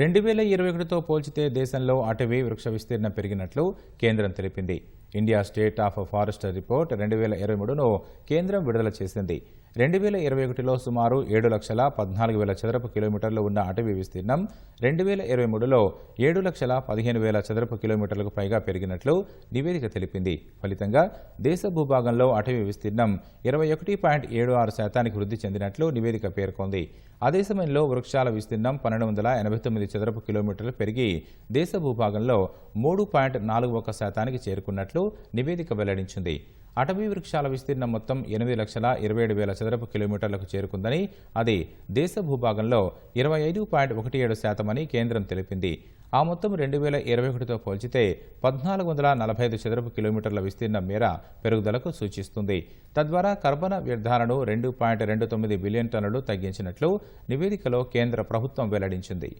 రెండు వేల ఇరవై ఒకటితో పోల్చితే దేశంలో అటవీ వృక్ష విస్తీర్ణం పెరిగినట్లు కేంద్రం తెలిపింది. India state of forest report రెండు వేల ఇరవై మూడును కేంద్రం విడుదల చేసింది. రెండు వేల ఇరవై ఒకటిలో సుమారు ఏడు లక్షల పద్నాలుగు వేల చదరపు కిలోమీటర్లు ఉన్న అటవీ విస్తీర్ణం రెండు వేల ఇరవై మూడులో ఏడు లక్షల పదిహేను వేల చదరపు కిలోమీటర్లకు పైగా పెరిగినట్లు నివేదిక తెలిపింది. ఫలితంగా దేశ భూభాగంలో అటవీ విస్తీర్ణం ఇరవై ఒకటి పాయింట్ ఏడు ఆరు శాతానికి వృద్ధి చెందినట్లు నివేదిక పేర్కొంది. అదే సమయంలో వృక్షాల విస్తీర్ణం పన్నెండు వందల ఎనభై తొమ్మిది చదరపు కిలోమీటర్లు పెరిగి దేశ భూభాగంలో మూడు పాయింట్ నాలుగు ఒక శాతానికి చేరుకున్నట్లు నివేదిక వెల్లడించింది. అటవీ వృక్షాల విస్తీర్ణం మొత్తం ఎనిమిది లక్షల ఇరవై ఏడు వేల చదరపు కిలోమీటర్లకు చేరుకుందని అది దేశ భూభాగంలో ఇరవై ఐదు పాయింట్ ఒకటి ఏడు శాతమని కేంద్రం తెలిపింది. ఆ మొత్తం రెండు వేల ఇరవై ఒకటితో పోల్చితే పద్నాలుగు వందల నలభై ఐదు చదరపు కిలోమీటర్ల విస్తీర్ణం మేర పెరుగుదలకు సూచిస్తుంది. తద్వారా కర్బన వ్యర్థాలను రెండు పాయింట్ రెండు తొమ్మిది బిలియన్ టన్నులు తగ్గించినట్లు నివేదికలో కేంద్ర ప్రభుత్వం వెల్లడించింది.